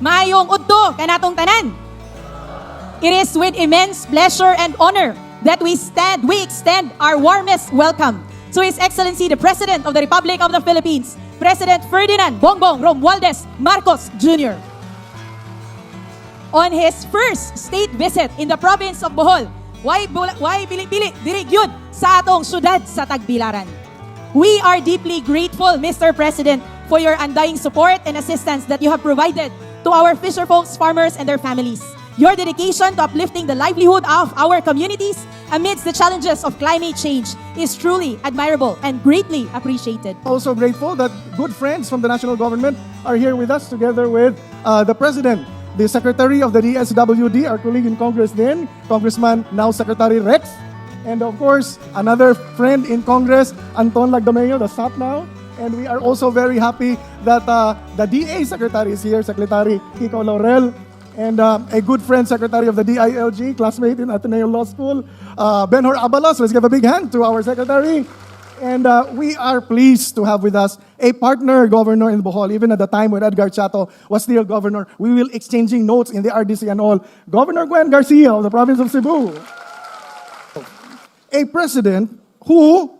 Maayong udto kanatong tanan. It is with immense pleasure and honor that we stand, we extend our warmest welcome to His Excellency the President of the Republic of the Philippines, President Ferdinand Bongbong Romualdez Marcos Jr. On his first state visit in the province of Bohol, why, why bili-bili diri gyud sa atong syudad sa Tagbilaran. We are deeply grateful, Mr. President, for your undying support and assistance that you have provided to our fisher folks, farmers, and their families. Your dedication to uplifting the livelihood of our communities amidst the challenges of climate change is truly admirable and greatly appreciated. Also grateful that good friends from the national government are here with us together with uh, the President, the Secretary of the DSWD, our colleague in Congress then, Congressman, now Secretary Rex, and of course, another friend in Congress, Anton Lagdameo, the SAP now. And we are also very happy that uh, the DA Secretary is here, Secretary Kiko Laurel, and uh, a good friend, Secretary of the DILG, classmate in Ateneo Law School, uh, Benhor Abalos. Let's give a big hand to our Secretary. And uh, we are pleased to have with us a partner governor in Bohol, even at the time when Edgar Chato was still governor. We will exchanging notes in the RDC and all. Governor Gwen Garcia of the province of Cebu. A president who,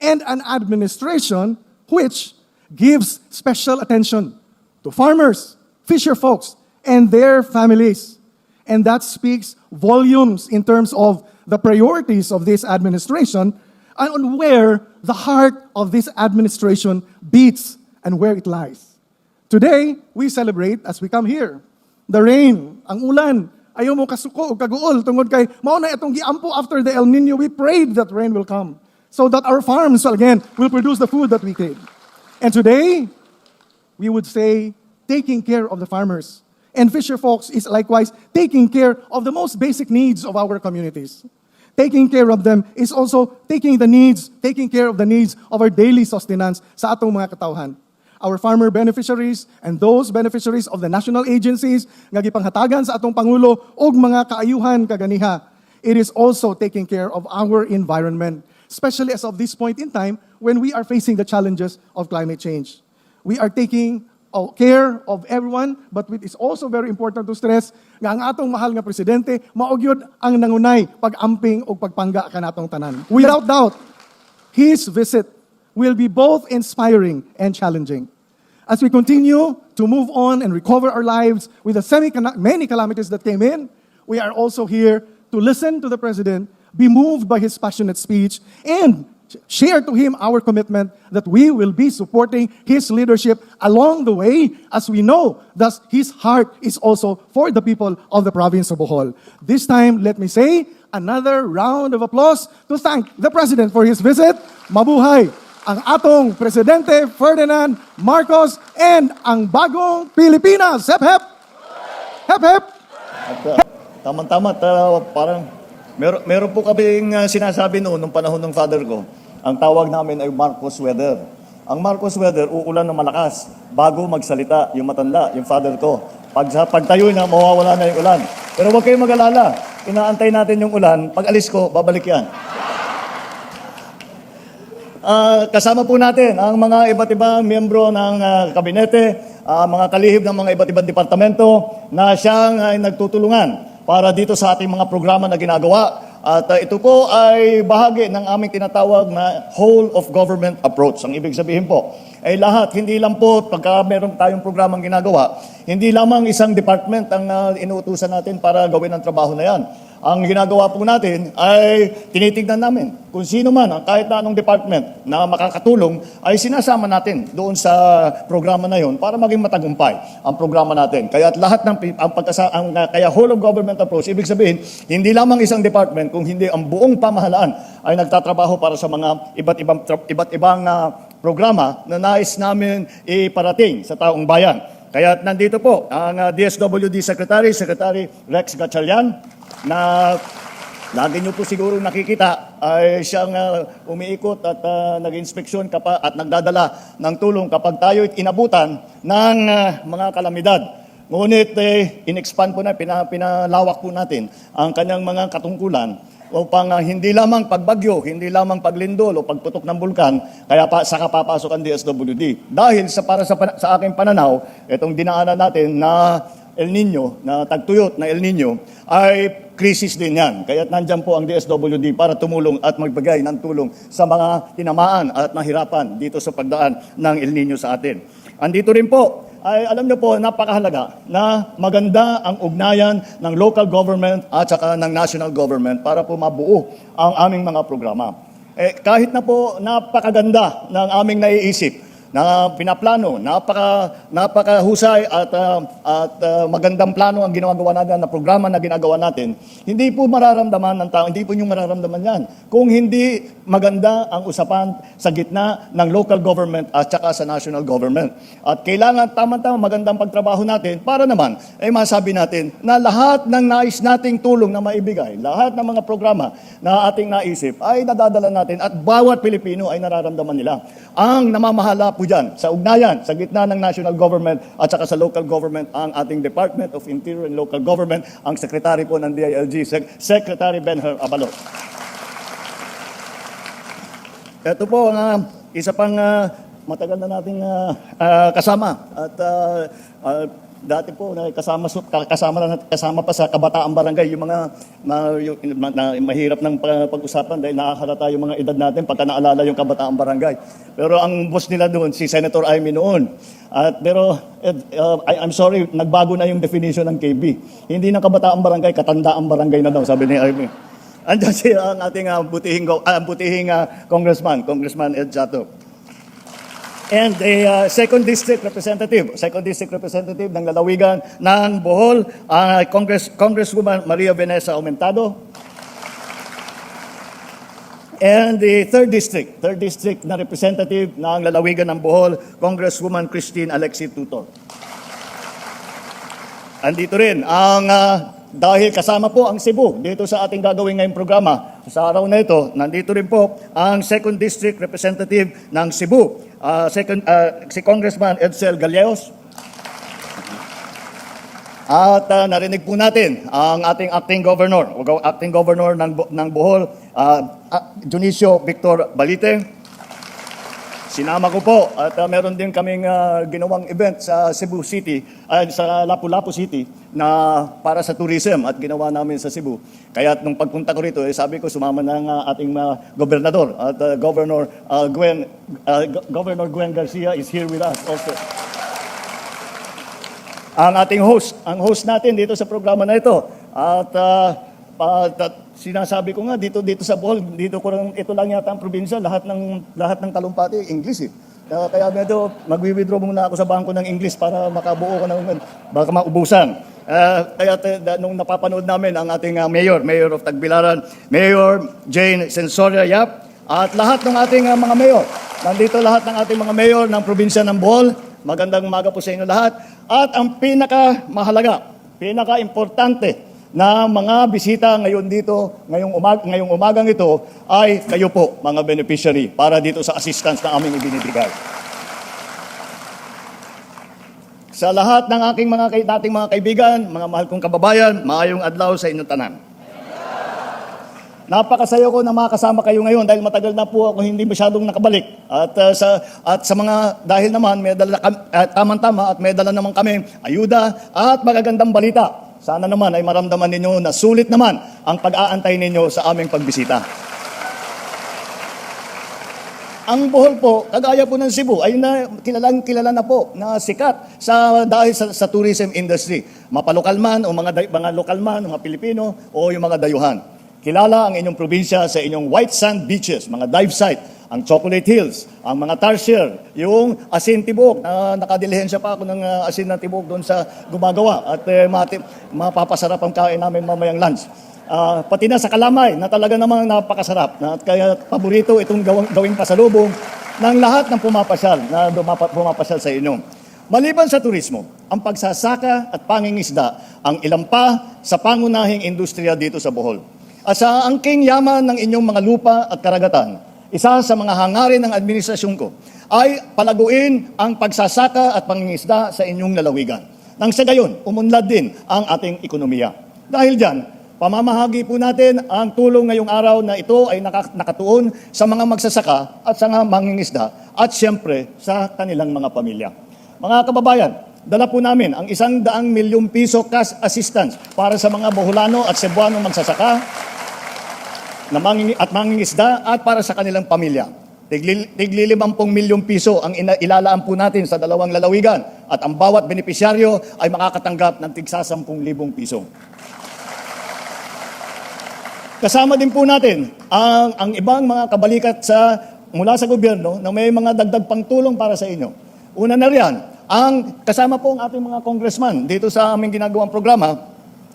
and an administration which gives special attention to farmers, fisher folks, and their families. And that speaks volumes in terms of the priorities of this administration and on where the heart of this administration beats and where it lies. Today, we celebrate as we come here. The rain, ang ulan, ayaw mo kasuko o kaguol tungod kay mao na itong giampo after the El Nino, we prayed that rain will come so that our farms again will produce the food that we crave. And today, we would say taking care of the farmers. And fisher folks is likewise taking care of the most basic needs of our communities. Taking care of them is also taking the needs, taking care of the needs of our daily sustenance sa atong mga katawhan. Our farmer beneficiaries and those beneficiaries of the national agencies nga gipanghatagan sa atong pangulo og mga kaayuhan kaganiha. It is also taking care of our environment, especially as of this point in time when we are facing the challenges of climate change. We are taking uh, care of everyone, but it is also very important to stress nga ang atong mahal nga presidente maugyod ang nangunay pag-amping o pagpangga kanatong tanan. Without doubt, his visit will be both inspiring and challenging. As we continue to move on and recover our lives with the many calamities that came in, we are also here to listen to the president, be moved by his passionate speech, and share to him our commitment that we will be supporting his leadership along the way, as we know that his heart is also for the people of the province of Bohol. This time, let me say another round of applause to thank the president for his visit. Mabuhay ang atong presidente Ferdinand Marcos and ang bagong Pilipinas. Hep hep! Hep hep! At tama-tama, parang meron, meron po kaming uh, sinasabi noon nung panahon ng father ko. Ang tawag namin ay Marcos Weather. Ang Marcos Weather, uulan ng malakas bago magsalita yung matanda, yung father ko. Pag pagtayo na, mawawala na yung ulan. Pero huwag kayong mag-alala. Inaantay natin yung ulan. Pag alis ko, babalik yan. Ah, kasama po natin ang mga iba't ibang miyembro ng ah, kabinete, ah, mga kalihib ng mga iba't ibang departamento na siyang ay nagtutulungan para dito sa ating mga programa na ginagawa. At ah, ito po ay bahagi ng aming tinatawag na whole of government approach. Ang ibig sabihin po ay lahat, hindi lang po pagka meron tayong programang ginagawa, hindi lamang isang department ang ah, inuutusan natin para gawin ang trabaho na yan. Ang ginagawa po natin ay tinitignan namin kung sino man, kahit na anong department na makakatulong, ay sinasama natin doon sa programa na yon para maging matagumpay ang programa natin. Kaya at lahat ng ang pagkasa ang uh, kaya whole of government approach, ibig sabihin, hindi lamang isang department kung hindi ang buong pamahalaan ay nagtatrabaho para sa mga iba't ibang iba't ibang uh, programa na nais namin iparating sa taong bayan. Kaya nandito po ang uh, DSWD Secretary, Secretary Rex Gatchalian, na lagi niyo po siguro nakikita ay siyang uh, umiikot at uh, nag-inspeksyon at nagdadala ng tulong kapag tayo inabutan ng uh, mga kalamidad. Ngunit eh, in-expand po na, pina, pinalawak po natin ang kanyang mga katungkulan upang ah, hindi lamang pagbagyo, hindi lamang paglindol o pagputok ng bulkan, kaya pa saka papasok ang DSWD. Dahil sa para sa, sa aking pananaw, itong dinaanan natin na El Nino, na tagtuyot na El Nino, ay krisis din yan. Kaya nandyan po ang DSWD para tumulong at magbigay ng tulong sa mga tinamaan at nahirapan dito sa pagdaan ng El Nino sa atin. Andito rin po, ay alam niyo po, napakahalaga na maganda ang ugnayan ng local government at saka ng national government para po mabuo ang aming mga programa. Eh, kahit na po napakaganda ng aming naiisip, na pinaplano, napaka napakahusay at ah, at ah, magandang plano ang ginagawa natin na programa na ginagawa natin. Hindi po mararamdaman ng tao, hindi po yung mararamdaman yan. Kung hindi maganda ang usapan sa gitna ng local government at saka sa national government. At kailangan tama-tama magandang pagtrabaho natin para naman ay masabi natin na lahat ng nais nating tulong na maibigay, lahat ng mga programa na ating naisip ay nadadala natin at bawat Pilipino ay nararamdaman nila. Ang namamahala po dyan sa ugnayan, sa gitna ng national government at saka sa local government, ang ating Department of Interior and Local Government, ang Secretary po ng DILG, Sec- Secretary Benher Abalot. Ito po ang ah, isa pang ah, matagal na nating ah, ah, kasama at ah, ah, dati po na kasama kasama na kasama pa sa kabataan barangay yung mga na, yung, ma- na, mahirap ng pa- pag-usapan dahil nakakalata yung mga edad natin pagka naalala yung kabataan barangay. Pero ang boss nila doon si Senator Amy noon. At pero uh, I, I'm sorry, nagbago na yung definition ng KB. Hindi na kabataan barangay, katandaan barangay na daw sabi ni Amy. Andiyan si ang ating uh, butihing, ah, butihing ah, congressman, Congressman Ed Chato. And a uh, second district representative, second district representative ng lalawigan ng Bohol, ah, Congress, Congresswoman Maria Vanessa Aumentado. And the third district, third district na representative ng lalawigan ng Bohol, Congresswoman Christine Alexi Tutor. Andito rin ang ah, dahil kasama po ang Cebu dito sa ating gagawin ngayong programa. Sa araw na ito, nandito rin po ang second district representative ng Cebu, ah, second ah, si Congressman Edsel Galleos. At ah, narinig po natin ang ating acting governor, acting governor ng, ng Bohol, ah, Dionisio Victor Balite. Sinama ko po at uh, meron din kaming uh, ginawang event sa Cebu City, ay sa Lapu-Lapu City na para sa tourism at ginawa namin sa Cebu. Kaya nung pagpunta ko rito, eh, sabi ko sumama ng uh, ating uh, gobernador at uh, Governor uh, Gwen uh, Go- Governor Gwen Garcia is here with us also. Ang ating host, ang host natin dito sa programa na ito. At uh, pa, ta- sinasabi ko nga dito dito sa Bohol, dito ko lang ito lang yata ang probinsya, lahat ng lahat ng talumpati English eh. Uh, kaya medyo magwi-withdraw muna ako sa bangko ng English para makabuo ko ng baka maubusan. Uh, kaya nung napapanood namin ang ating uh, mayor, Mayor of Tagbilaran, Mayor Jane Sensoria Yap, at lahat ng ating uh, mga mayor. Nandito lahat ng ating mga mayor ng probinsya ng Bohol. Magandang umaga po sa inyo lahat. At ang pinaka mahalaga, pinaka importante na mga bisita ngayon dito, ngayong, umag ngayong umagang ito, ay kayo po, mga beneficiary, para dito sa assistance na aming ibinibigay. Sa lahat ng aking mga dating mga kaibigan, mga mahal kong kababayan, maayong adlaw sa inyong tanan. Napakasaya ko na makasama kayo ngayon dahil matagal na po ako hindi masyadong nakabalik. At uh, sa at sa mga dahil naman may dala at tamang-tama at may dala naman kami ayuda at magagandang balita. Sana naman ay maramdaman ninyo na sulit naman ang pag-aantay ninyo sa aming pagbisita. Ang Bohol po, kagaya po ng Cebu, ay na, kilalang kilala na po na sikat sa dahil sa, sa tourism industry. Mapalokal man o mga, mga lokal man, mga Pilipino o yung mga dayuhan. Kilala ang inyong probinsya sa inyong white sand beaches, mga dive site, ang Chocolate Hills, ang mga tarsier, yung asin tibok, na nakadilihensya pa ako ng uh, asin na tibok doon sa gumagawa at uh, mati, mapapasarap ang kain namin mamayang lunch. Ah, pati na sa kalamay na talaga namang napakasarap na at kaya paborito itong gawing, gawing pasalubong ng lahat ng pumapasyal na dumapa, pumapasyal sa inyo. Maliban sa turismo, ang pagsasaka at pangingisda ang ilang pa sa pangunahing industriya dito sa Bohol. At sa angking yaman ng inyong mga lupa at karagatan, isa sa mga hangarin ng administrasyon ko ay palaguin ang pagsasaka at pangingisda sa inyong lalawigan. Nang sa gayon, umunlad din ang ating ekonomiya. Dahil dyan, Pamamahagi po natin ang tulong ngayong araw na ito ay naka- nakatuon sa mga magsasaka at sa mga mangingisda at siyempre sa kanilang mga pamilya. Mga kababayan, dala po namin ang isang daang milyong piso cash assistance para sa mga Boholano at Cebuano magsasaka na mangingi- at mangingisda at para sa kanilang pamilya. Tigli, tigli 50 milyong piso ang ina, ilalaan po natin sa dalawang lalawigan at ang bawat benepisyaryo ay makakatanggap ng tigsa 10,000 piso. Kasama din po natin ang, ang ibang mga kabalikat sa, mula sa gobyerno na may mga dagdag pang tulong para sa inyo. Una na riyan, ang kasama po ang ating mga congressman dito sa aming ginagawang programa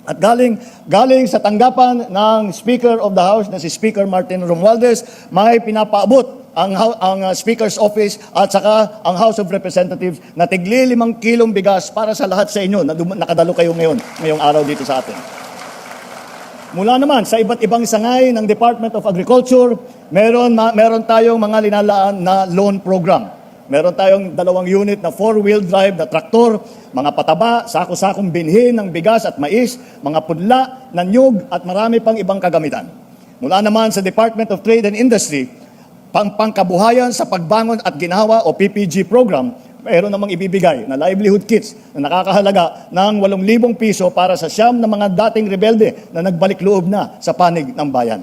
at galing, galing sa tanggapan ng Speaker of the House na si Speaker Martin Romualdez, may pinapaabot ang, ang uh, Speaker's Office at saka ang House of Representatives na tigli limang kilong bigas para sa lahat sa inyo na nakadalo kayo ngayon, ngayong araw dito sa atin. Mula naman sa iba't ibang sangay ng Department of Agriculture, meron, ma- meron tayong mga linalaan na loan program. Meron tayong dalawang unit na four-wheel drive na traktor, mga pataba, sako-sakong binhi ng bigas at mais, mga pudla, nanyog at marami pang ibang kagamitan. Mula naman sa Department of Trade and Industry, pang pangkabuhayan sa pagbangon at ginawa o PPG program, mayroon namang ibibigay na livelihood kits na nakakahalaga ng 8,000 piso para sa siyam na mga dating rebelde na nagbalik loob na sa panig ng bayan.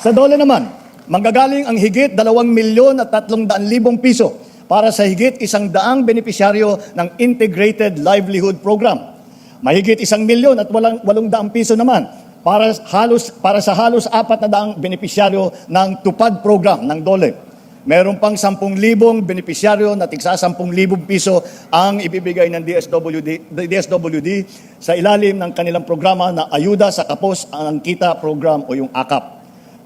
Sa dole naman, manggagaling ang higit 2 milyon at 300 libong piso para sa higit isang daang benepisyaryo ng Integrated Livelihood Program. Mahigit isang milyon at walang, walong daang piso naman para halos para sa halos apat na daang benepisyaryo ng Tupad Program ng DOLE. Meron pang 10,000 benepisyaryo na tigsa 10,000 piso ang ibibigay ng DSWD, DSWD sa ilalim ng kanilang programa na Ayuda sa Kapos ang Kita Program o yung AKAP.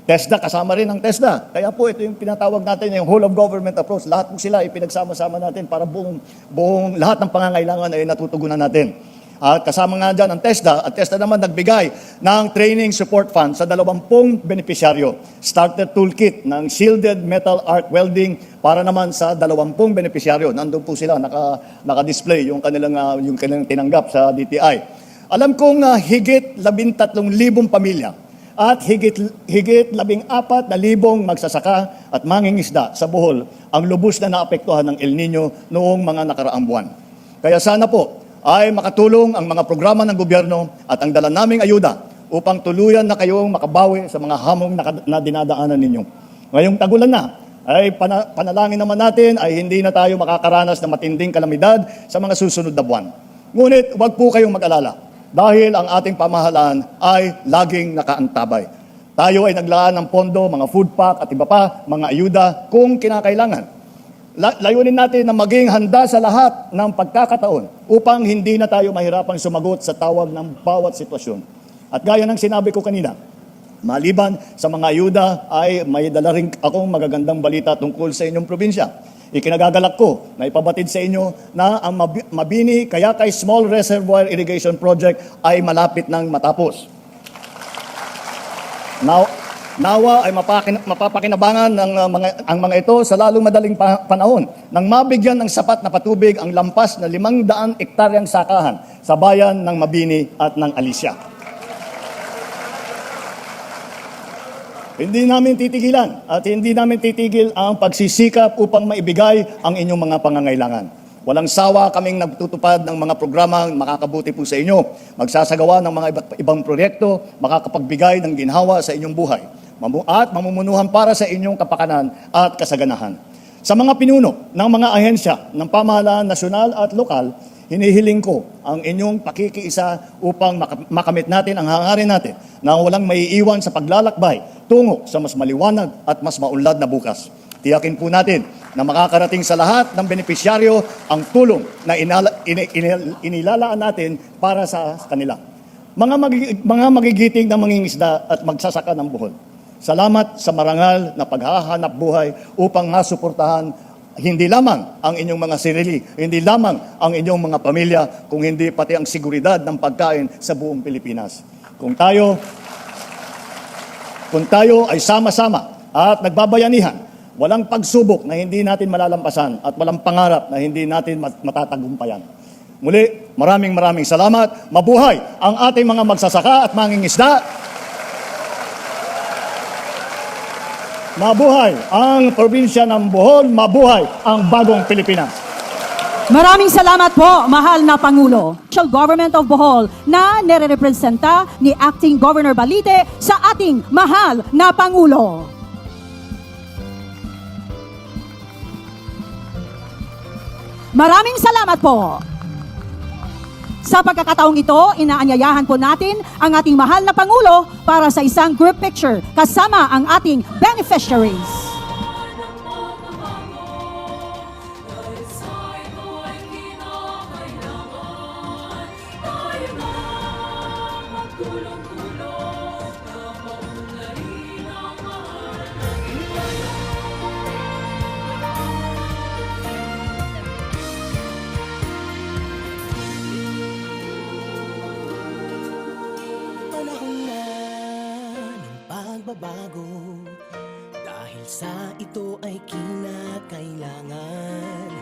TESDA, kasama rin ang TESDA. Kaya po ito yung pinatawag natin, yung whole of government approach. Lahat po sila ipinagsama-sama natin para buong, buong lahat ng pangangailangan ay natutugunan natin. At kasama nga dyan ang TESDA, at TESDA naman nagbigay ng training support fund sa 20 benepisyaryo. Starter toolkit ng shielded metal arc welding para naman sa 20 benepisyaryo. Nandun po sila, naka, naka-display yung kanilang, ah, yung kanilang tinanggap sa DTI. Alam kong ah, higit 13,000 pamilya at higit, higit labing apat na libong magsasaka at mangingisda sa Bohol ang lubos na naapektuhan ng El Nino noong mga nakaraang buwan. Kaya sana po ay makatulong ang mga programa ng gobyerno at ang dala naming ayuda upang tuluyan na kayong makabawi sa mga hamong na, na dinadaanan ninyo. Ngayong tagulan na, ay pana, panalangin naman natin ay hindi na tayo makakaranas ng matinding kalamidad sa mga susunod na buwan. Ngunit huwag po kayong mag-alala dahil ang ating pamahalaan ay laging nakaantabay. Tayo ay naglaan ng pondo, mga food pack at iba pa, mga ayuda kung kinakailangan. La- layunin natin na maging handa sa lahat ng pagkakataon upang hindi na tayo mahirapang sumagot sa tawag ng bawat sitwasyon. At gaya ng sinabi ko kanina, maliban sa mga ayuda ay may dala rin akong magagandang balita tungkol sa inyong probinsya. Ikinagagalak ko na ipabatid sa inyo na ang Mabi- Mabini Kayakay Small Reservoir Irrigation Project ay malapit nang matapos. Now, nawa ay mapakin, mapapakinabangan ng uh, mga, ang mga ito sa lalong madaling pa- panahon nang mabigyan ng sapat na patubig ang lampas na limang daan ektaryang sakahan sa bayan ng Mabini at ng Alicia. Hindi namin titigilan at hindi namin titigil ang pagsisikap upang maibigay ang inyong mga pangangailangan. Walang sawa kaming nagtutupad ng mga programang makakabuti po sa inyo. Magsasagawa ng mga iba't ibang proyekto, makakapagbigay ng ginhawa sa inyong buhay. At mamumunuhan para sa inyong kapakanan at kasaganahan. Sa mga pinuno ng mga ahensya ng pamahalaan nasyonal at lokal, hinihiling ko ang inyong pakikiisa upang maka- makamit natin ang hangarin natin na walang maiiwan sa paglalakbay tungo sa mas maliwanag at mas maunlad na bukas. Tiyakin po natin na makakarating sa lahat ng benepisyaryo ang tulong na inala, ini- ini- inilalaan natin para sa kanila. Mga, magi- mga magigiting na mangingisda at magsasaka ng buhol. Salamat sa marangal na paghahanap buhay upang masuportahan hindi lamang ang inyong mga sarili, hindi lamang ang inyong mga pamilya, kung hindi pati ang seguridad ng pagkain sa buong Pilipinas. Kung tayo kung tayo ay sama-sama at nagbabayanihan, walang pagsubok na hindi natin malalampasan at walang pangarap na hindi natin mat- matatagumpayan. Muli, maraming maraming salamat. Mabuhay ang ating mga magsasaka at mangingisda. Mabuhay ang probinsya ng Bohol. Mabuhay ang bagong Pilipinas. Maraming salamat po, mahal na Pangulo. Government of Bohol na nire-representa ni Acting Governor Balite sa ating mahal na Pangulo. Maraming salamat po. Sa pagkakataong ito, inaanyayahan po natin ang ating mahal na Pangulo para sa isang group picture kasama ang ating beneficiaries. Pagbabago Dahil sa ito ay kinakailangan